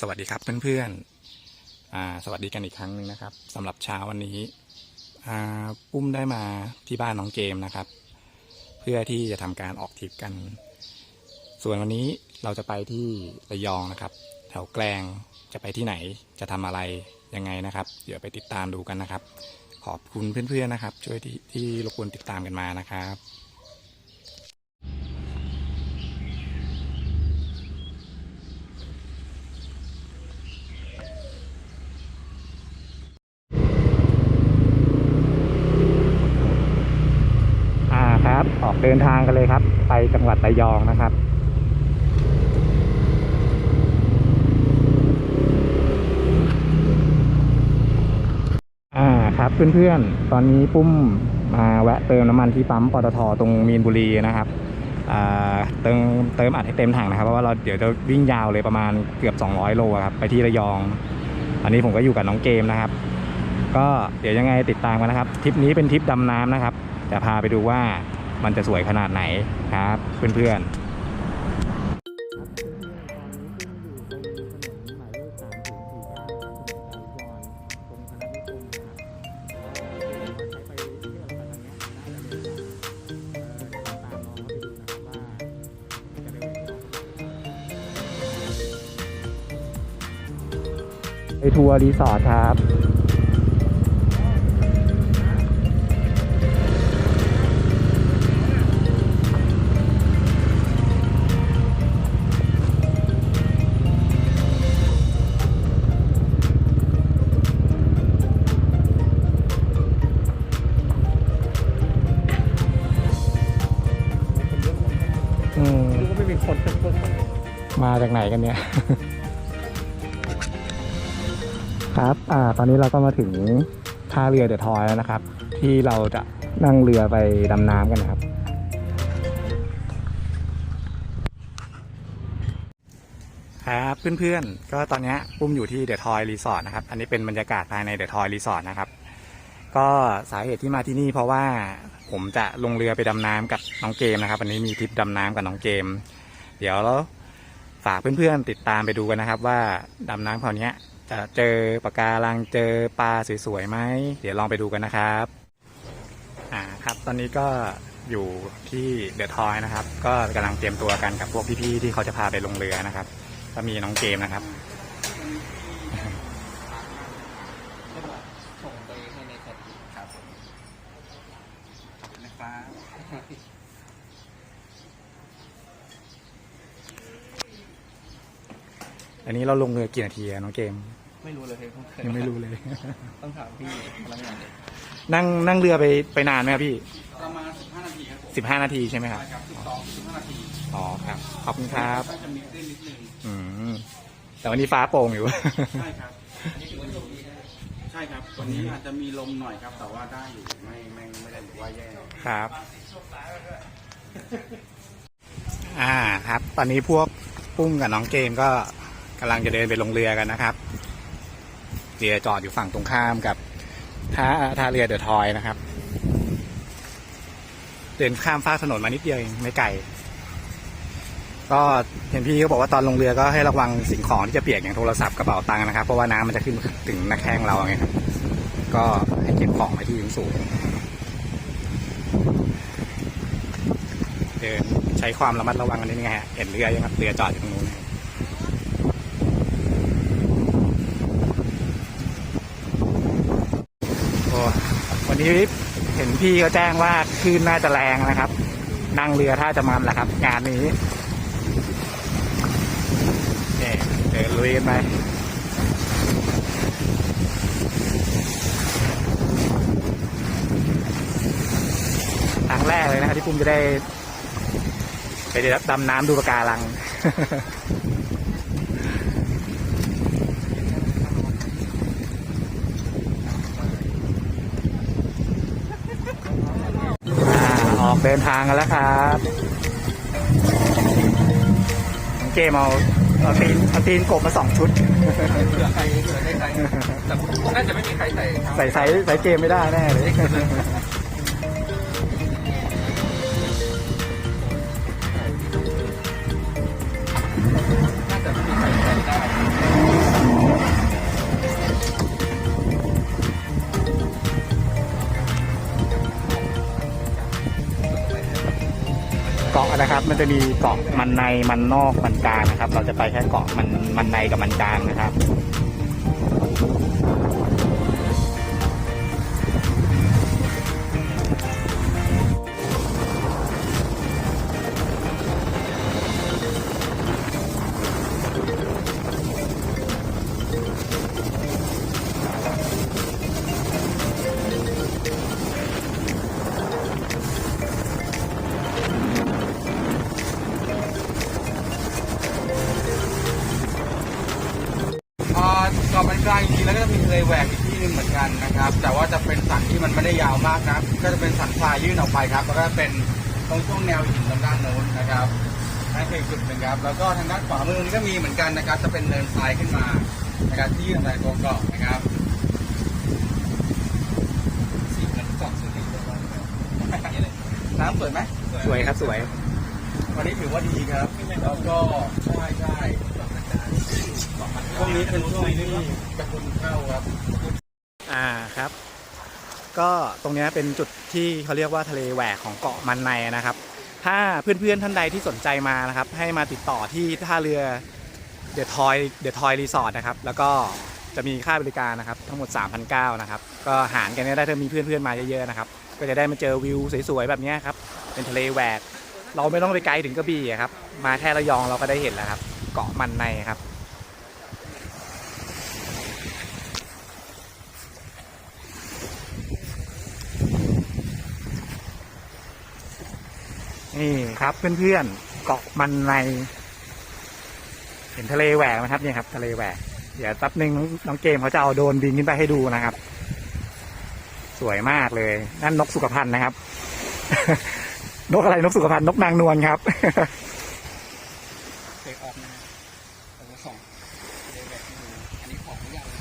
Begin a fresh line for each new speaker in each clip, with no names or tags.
สวัสดีครับเพื่อนๆอ่าสวัสดีกันอีกครั้งหนึ่งนะครับสำหรับเช้าวันนี้ปุ้มได้มาที่บ้านน้องเกมนะครับ เพื่อที่จะทำการออกทริปกัน ส่วนวันนี้เราจะไปที่ระยองนะครับ แถวแกลงจะไปที่ไหนจะทำอะไรยังไงนะครับ เดี๋ยวไปติดตามดูกันนะครับ ขอบคุณเพื่อนๆนะครับ ช่วยที่ที่รบกวนติดตามกันมานะครับ อ่าครับ ออก เดินทางกันเลยครับ ไปจังหวัดระยองนะครับอ่าครับเพื่อนๆ ตอนนี้ปุ้มมาแวะเติมน้ำมันที่ปั๊มปตทตรงมีนบุรีนะครับเติมเติมอัดให้เต็มถังนะครับ เพราะว่าเราเดี๋ยวจะวิ่งยาวเลยประมาณเกือบ 200 โลครับไปที่ระยอง อันนี้ผมก็อยู่กับน้องเกมนะครับ ก็เดี๋ยวยังไงติดตามกันนะครับทริปนี้เป็นทริปดำน้ำนะครับจะพาไปดูว่า มันจะสวยขนาดไหนครับ เพื่อนๆไปทัวร์รีสอร์ทครับ จากไหนกันเนี่ย ครับ อ่า ตอนนี้เราก็มาถึงท่าเรือเดอะทอยแล้วนะครับ ที่เราจะนั่งเรือไปดำน้ำกันนะครับครับเพื่อนๆ ก็ตอนนี้ปุ้มอยู่ที่เดอะทอยรีสอร์ทนะครับ อันนี้เป็นบรรยากาศภายในเดอะทอยรีสอร์ทนะครับ ก็สาเหตุที่มาที่นี่เพราะว่าผมจะลงเรือไปดำน้ำกับน้องเกมนะครับวันนี้มีทริปดำน้ำกับน้องเกม เดี๋ยว ฝากเพื่อนๆติดตามไปดูกันนะครับ ว่าดำน้ำคราวนี้จะเจอปะการังเจอปลาสวยๆไหมเดี๋ยวลองไปดูกันนะครับอ่าครับ ตอนนี้ก็อยู่ที่เดอะทอยนะครับ ก็กำลังเตรียมตัวกันกับพวกพี่ๆที่เขาจะพาไปลงเรือนะครับ ก็มีน้องเกมนะครับ
ส่งไปให้ในแชทครับนะครับ
อันนี้เราลงเรือกี่นาทีอะน้องเกม
ไม่รู้เลยเพิ่งเคย
ยังไม่รู้เลย
ต้องถามพี่พนักงานเลย
นั่งนั่งเรือไปไปนานไหมครับพี่
ประมาณ15นาทีครับผม
สิบห้านาทีใช่ไหมครับ
ใช่ครับ12 15นาที
อ๋อครับ ขอบคุณครับ
ก็จะมีขึ้นนิดนึง
อืม แต่วันนี้ฟ้าโปร่งอยู่
ใช่ครับอันนี้ถือว่าโชคดีนะใช่ครับวันนี้อาจจะมีลมหน่อยครับ แต่ว่าได้อยู่ไม่ไม่ไม่ได้ถือว่าแย่
ครับ อ่าครับ ตอนนี้พวกปุ้มกับน้องเกมก็ กำลังจะเดินไปลงเรือกันนะครับ เรือจอดอยู่ฝั่งตรงข้ามกับท่าท่าเรือเดอะทอยนะครับ เดินข้ามฟากถนนมานิดเดียวเองไม่ไกลก็เห็นพี่เขาบอกว่าตอนลงเรือก็ให้ระวังสิ่งของที่จะเปียกอย่างโทรศัพท์กระเป๋าตังค์นะครับ เพราะว่าน้ำมันจะขึ้นถึงหน้าแข้งเราไงครับก็ให้เก็บของไว้ที่สูงเดินใช้ความระมัดระวังกันนิดนึงฮะเห็นเรือยังครับเรือจอดอยู่ตรงนู้นนะครับโอ้วั นี้เห็นพี่เขาแจ้งว่าคลื่นน่าจะแรงนะครับ นั่งเรือถ้าจะมันแหละครับ งานนี้เนี่ยเดินลุยกันไปครั้งแรกเลยนะครับที่ปุ้มจะได้ ไปดำน้ำดูปะการัง อ่าออก เดินทางกันแล้วครับน้องเกมเอาเอาตีนเอาตีนกบมาสองชุด
เผื่อใครเผื่อได้ใครแต่น่าจะไม่มีใครใส่ครับ
ใส่ไซส์ไซส์เกมไม่ได้แน่เลย เกาะนะครับ มันจะมีเกาะมันในมันนอกมันกลางนะครับ เราจะไปแค่เกาะมันมันในกับมันกลางนะครับ
ไม่ได้ยาวมากนะก็จะเป็นสันปลายยื่นออกไปครับ แล้วก็เป็นตรงช่วงแนวหินตรงด้านโน้นนะครับนั่นคือจุดหนึ่งครับ แล้วก็ทางด้านขวามือนี่ก็มีเหมือนกันนะครับ จะเป็นเนินทรายขึ้นมานะครับที่ยื่นออกไปตัวเกาะนะครับสีเหมือนเกาะสุรินทร์เลยน้ำสวยไหม
สวยครับสวย
วันนี้ถือว่าดีครับแล้วก็ใช่ใช่ช่วงนี้เป็นช่วงที่จะคุณเข้าครับ
อ่าครับ ก็ตรงนี้เป็นจุดที่เขาเรียกว่าทะเลแหวกของเกาะมันในนะครับ ถ้าเพื่อนๆท่านใดที่สนใจมานะครับ ให้มาติดต่อที่ท่าเรือเดอะทอยเดอะทอยรีสอร์ทนะครับ แล้วก็จะมีค่าบริการนะครับ ทั้งหมด 3,900นะครับ ก็หารกันได้ถ้ามีเพื่อนๆมาเยอะๆนะครับ ก็จะได้มาเจอวิวสวยๆแบบนี้ครับ เป็นทะเลแหวก เราไม่ต้องไปไกลถึงกระบี่ครับ มาแค่ระยองเราก็ได้เห็นแล้วครับ เกาะมันในครับ นี่ครับเพื่อนๆเกาะมันใน เห็นทะเลแหวกไหมครับเนี่ยครับ ทะเลแหวกเดี๋ยวแป๊บนึงน้องน้องเกมเขาจะเอาโดรนบินขึ้นไปให้ดูนะครับ สวยมากเลย นั่นนกสุขภัณฑ์นะครับ นกอะไรนกสุขภัณฑ์นกนางนวลครับ
เทคออฟนะผมก็ส่องเดยวแบบดูอันนี้ของไม่ยากเลย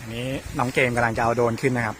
อันนี้น้องเกมกำลังจะเอาโดรนขึ้นนะครับ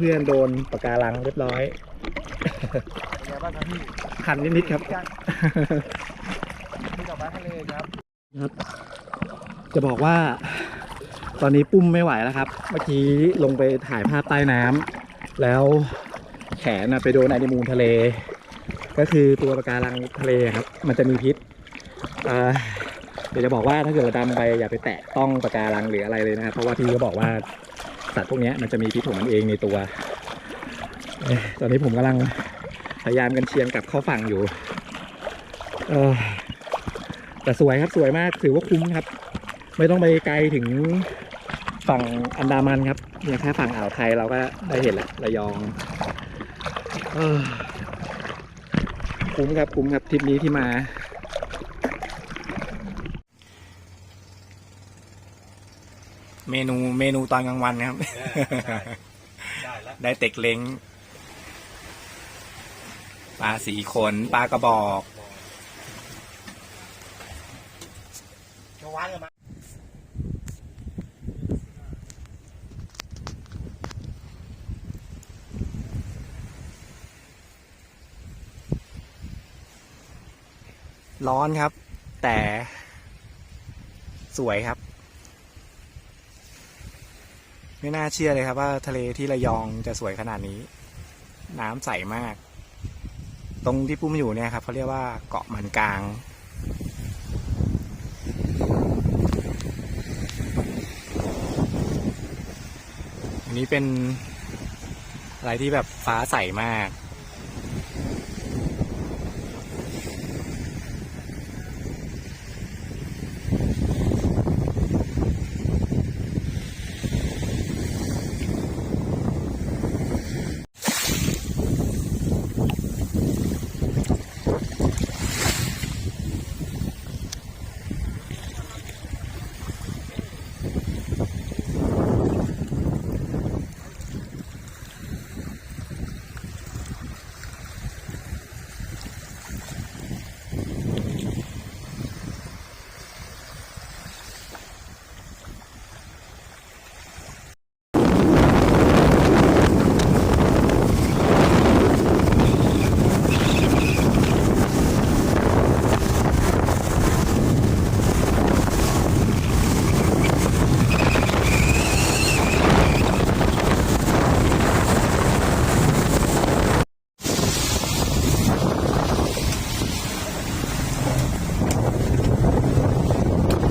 เพื่
อนๆ โดนปะการังเรียบร้อย
เป็นไงบ้างครับพี่
คันนิดๆครับ
พี่ดอกไม้ทะเลครับ
ครับจะบอกว่า ตอนนี้ปุ้มไม่ไหวแล้วครับ เมื่อกี้ลงไปถ่ายภาพใต้น้ำแล้วแขนน่ะไปโดนไอเดมูนทะเล ก็คือตัวปะการังทะเลครับ มันจะมีพิษเอ่อเดี๋ยวจะบอกว่าถ้าเกิดเราดำไปอย่าไปแตะต้องปะการังหรืออะไรเลยนะครับ เพราะว่าพี่ก็บอกว่า สัตว์พวกนี้มันจะมีพิษของมันเองในตัว ตอนนี้ผมกำลังพยายามกันเชียงกลับเข้าฝั่งอยู่แต่สวยครับสวยมากถือว่าคุ้มครับ ไม่ต้องไปไกลถึงฝั่งอันดามันครับเนี่ยแค่ฝั่งอ่าวไทยเราก็ได้เห็นแล้วระยองอคุ้มครับคุ้มครับทริปนี้ที่มา เมนูเมนูตอนกลางวันนะครับ
ได้แล้ว
ได้เต็กเล้งปลาสีขนปลากระบอก
จะวานกันมา
ร้อนครับ แต่สวยครับ ไม่น่าเชื่อเลยครับว่าทะเลที่ระยองจะสวยขนาดนี้ น้ำใสมาก ตรงที่ปุ้มอยู่เนี่ยครับเขาเรียกว่าเกาะมันกลางอันนี้เป็นอะไรที่แบบฟ้าใสมาก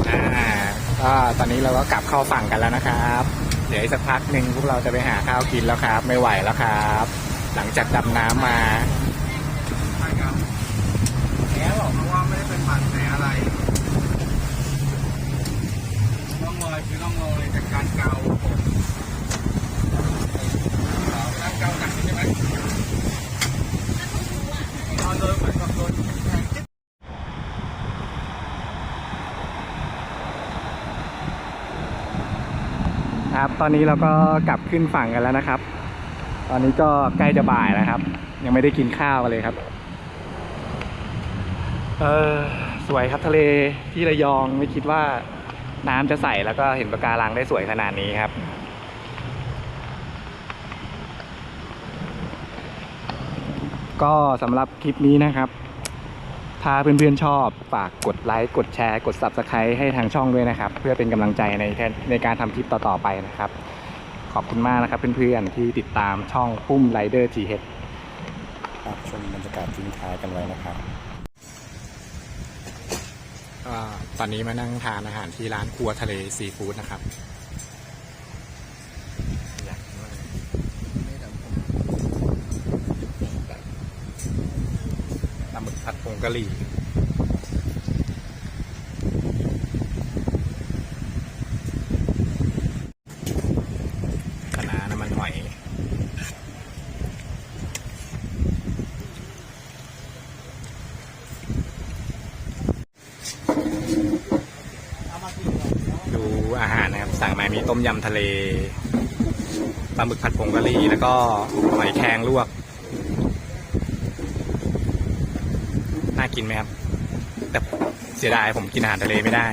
อ่า ก็ตอนนี้เราก็กลับเข้าฝั่งกันแล้วนะครับ เดี๋ยวสักพักหนึ่งพวกเราจะไปหาข้าวกินแล้วครับ ไม่ไหวแล้วครับ หลังจากดำน้ำมา
ใช่ครับแผลบอกมาว่าไม่ได้เป็นบาดแผลอะไรร่องรอยคือร่องรอยจากการเกาผมการเกาหนักใช่ไหมนอนโดนเหมือนกับโดนแทงจิ๊บ
ครับ ตอนนี้เราก็กลับขึ้นฝั่งกันแล้วนะครับ ตอนนี้ก็ใกล้จะบ่ายแล้วครับ ยังไม่ได้กินข้าวกันเลยครับ เออสวยครับทะเลที่ระยองไม่คิดว่าน้ำจะใสแล้วก็เห็นปะการังได้สวยขนาดนี้ครับก็สำหรับคลิปนี้นะครับ ถ้าเพื่อนๆชอบฝากกดไลค์กดแชร์ กด Subscribe ให้ทางช่องด้วยนะครับ เพื่อเป็นกำลังใจในในการทำคลิปต่อๆไปนะครับ ขอบคุณมากนะครับเพื่อนๆที่ติดตามช่องปุ้มไรเดอร์ทีเฮดชมบรรยากาศทิ้งท้ายกันไว้นะครับก็ตอนนี้มานั่งทานอาหารที่ร้านครัวทะเลซีฟู้ดนะครับอยากกินมากปลาหมึก ผัดผงกะหรี่คะน้าน้ำมันหอย ดูอาหารนะครับ สั่งมามีต้มยำทะเลปลาหมึกผัดผงกะหรี่ แล้วก็หอยแครงลวก น่า กินไหมครับ แต่เสียดายผมกินอาหารทะเลไม่ได้